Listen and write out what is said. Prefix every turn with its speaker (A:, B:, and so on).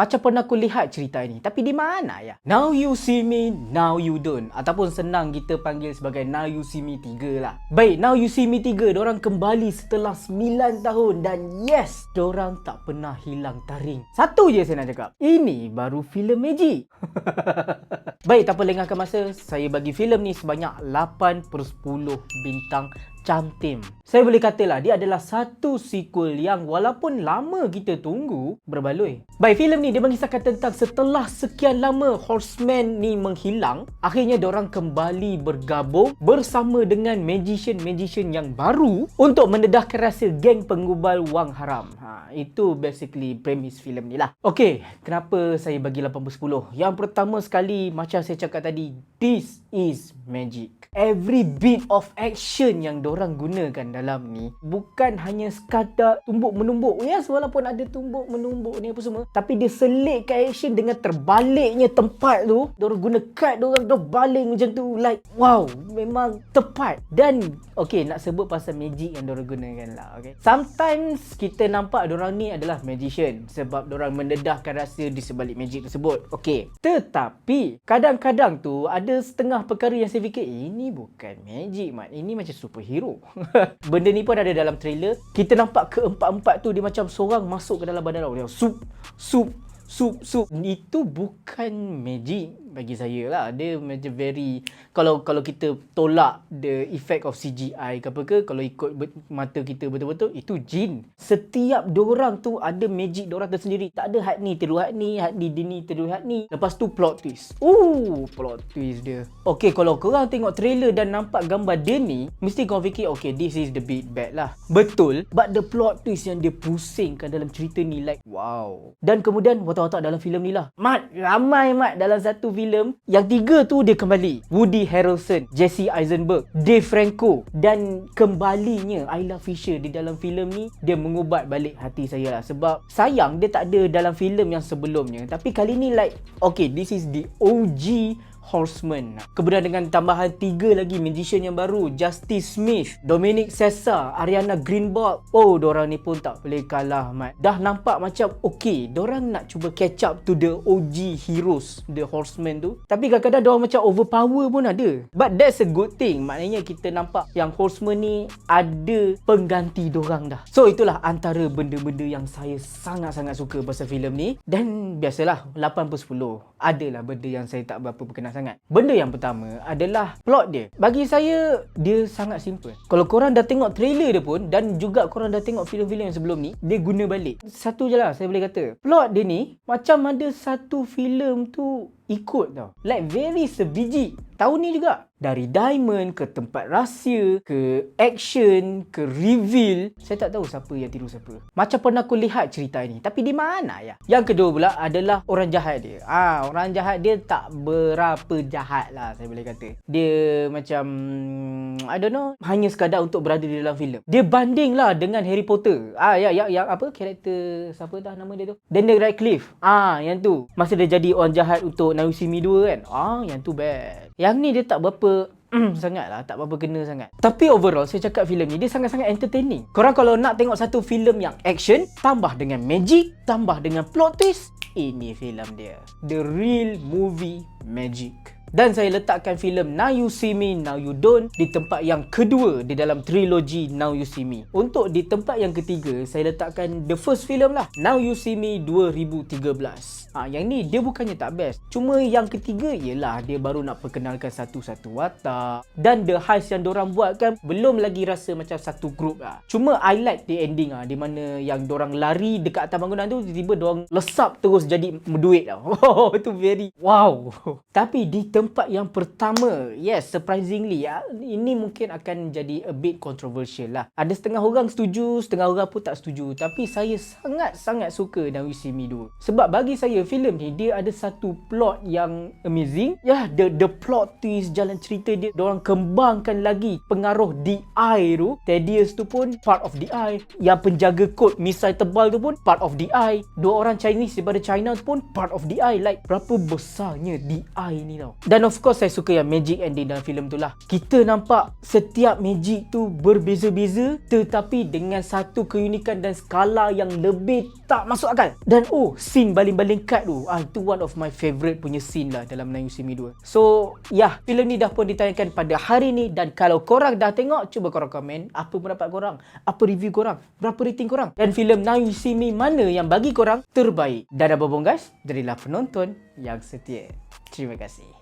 A: Macam pernah aku lihat cerita ini. Tapi di mana ya? Now you see me, now you don't. Ataupun senang kita panggil sebagai Now you see me 3 lah. Baik, Now you see me 3. Diorang kembali setelah 9 tahun. Dan yes, diorang tak pernah hilang taring. Satu je saya nak cakap. Ini baru filem magic. Baik, tanpa lengahkan masa, saya bagi filem ni sebanyak 8 per 10 bintang cantim. Saya boleh katalah dia adalah satu sequel yang walaupun lama kita tunggu, berbaloi. Baik, filem ni dia mengisahkan tentang setelah sekian lama Horseman ni menghilang, akhirnya orang kembali bergabung bersama dengan magician-magician yang baru untuk mendedahkan rasa geng pengubal wang haram. Ha, itu basically premis filem ni lah. Okey, kenapa saya bagi 8 per 10? Yang pertama sekali, macam saya cakap tadi, this is magic. Every bit of action yang orang gunakan dalam ni bukan hanya sekadar tumbuk menumbuk. Yes, walaupun ada tumbuk menumbuk ni apa semua, tapi dia selitkan action dengan terbaliknya tempat tu. Diorang guna cut, diorang dah baling macam tu. Like, wow, memang tepat. Dan, okay, nak sebut pasal magic yang diorang gunakan lah, okay. Sometimes kita nampak diorang ni adalah magician sebab diorang mendedahkan rasa di sebalik magic tersebut. Okay. Tetapi, kadang-kadang tu ada setengah perkara yang saya fikir, ini bukan magic, mat. Ini macam superhero hero. Benda ni pun ada dalam trailer. Kita nampak keempat-empat tu dia macam seorang masuk ke dalam badan orang. Sup, sup, sup, sup. Itu bukan magic bagi saya lah. Dia macam very kalau kalau kita tolak the effect of CGI ke apa ke kalau ikut mata kita betul-betul itu jin. Setiap orang tu ada magic orang tersendiri. Tak ada hat ni tiru hat ni hat ni dini tiru hat ni. Lepas tu plot twist. Uh plot twist dia. Okay kalau korang tengok trailer dan nampak gambar dia ni mesti korang fikir okay this is the big bad lah. Betul but the plot twist yang dia pusingkan dalam cerita ni like wow. Dan kemudian watak-watak dalam filem ni lah. Mat ramai mat dalam satu filem. Yang tiga tu dia kembali. Woody Harrelson, Jesse Eisenberg, Dave Franco dan kembalinya Ayla Fisher di dalam filem ni dia mengubat balik hati saya lah sebab sayang dia tak ada dalam filem yang sebelumnya tapi kali ni like okay this is the OG Horseman. Kemudian dengan tambahan tiga lagi magician yang baru, Justice Smith, Dominic Sessa, Ariana Greenberg. Oh, dorang ni pun tak boleh kalah, Mat. Dah nampak macam okay, dorang nak cuba catch up to the OG heroes, the Horseman tu. Tapi kadang-kadang dorang macam overpower pun ada. But that's a good thing. Maknanya kita nampak yang Horseman ni ada pengganti dorang dah. So, itulah antara benda-benda yang saya sangat-sangat suka pasal filem ni. Dan biasalah, 8 per 10. Adalah benda yang saya tak berapa berkenan sangat. Benda yang pertama adalah plot dia. Bagi saya, dia sangat simple. Kalau korang dah tengok trailer dia pun dan juga korang dah tengok filem-filem yang sebelum ni, dia guna balik. Satu je lah saya boleh kata. Plot dia ni macam ada satu filem tu ikut tau. Like very sebiji. Tahun ni juga. Dari diamond ke tempat rahsia, ke action, ke reveal. Saya tak tahu siapa yang tiru siapa. Macam pernah aku lihat cerita ini. Tapi di mana ya? Yang kedua pula adalah orang jahat dia. Ah, Orang jahat dia tak berapa jahat lah saya boleh kata. Dia macam, I don't know. Hanya sekadar untuk berada di dalam filem. Dia banding lah dengan Harry Potter. Ah, ya, ya, yang apa? Karakter, siapa dah nama dia tu? Daniel Radcliffe. Ah, yang tu. Masa dia jadi orang jahat untuk See Me 2 kan. Ah, yang tu bad. Yang ni dia tak berapa sangat lah. Tak berapa kena sangat. Tapi overall, saya cakap filem ni, dia sangat-sangat entertaining. Korang kalau nak tengok satu filem yang action, tambah dengan magic, tambah dengan plot twist, ini filem dia. The real movie magic. Dan saya letakkan filem Now You See Me, Now You Don't di tempat yang kedua di dalam trilogi Now You See Me. Untuk di tempat yang ketiga, saya letakkan the first film lah. Now You See Me 2013. Ha, yang ni dia bukannya tak best. Cuma yang ketiga ialah dia baru nak perkenalkan satu-satu watak. Dan the heist yang diorang buat kan belum lagi rasa macam satu group lah. Cuma I like the ending lah. Di mana yang diorang lari dekat atas bangunan tu tiba-tiba diorang lesap terus jadi duit tau. Oh, itu very wow. Tapi di tempat yang pertama, yes surprisingly ya, ini mungkin akan jadi a bit controversial lah. Ada setengah orang setuju, setengah orang pun tak setuju. Tapi saya sangat-sangat suka Now You See Me 2. Sebab bagi saya filem ni dia ada satu plot yang amazing. Ya, the the plot twist jalan cerita dia orang kembangkan lagi pengaruh DI tu. Thaddeus tu pun part of DI. Yang penjaga kod misai tebal tu pun part of DI. Dua orang Chinese daripada China tu pun part of DI. Like berapa besarnya DI ni tau. Dan of course saya suka yang magic ending dalam filem tu lah. Kita nampak setiap magic tu berbeza-beza tetapi dengan satu keunikan dan skala yang lebih tak masuk akal. Dan oh, scene baling-baling kad tu, ah itu one of my favourite punya scene lah dalam Now You See Me 2. So, ya, yeah, filem ni dah pun ditayangkan pada hari ni dan kalau korang dah tengok, cuba korang komen apa pendapat korang, apa review korang, berapa rating korang dan filem Now You See Me mana yang bagi korang terbaik. Dan apa pun guys, jadilah penonton yang setia. Terima kasih.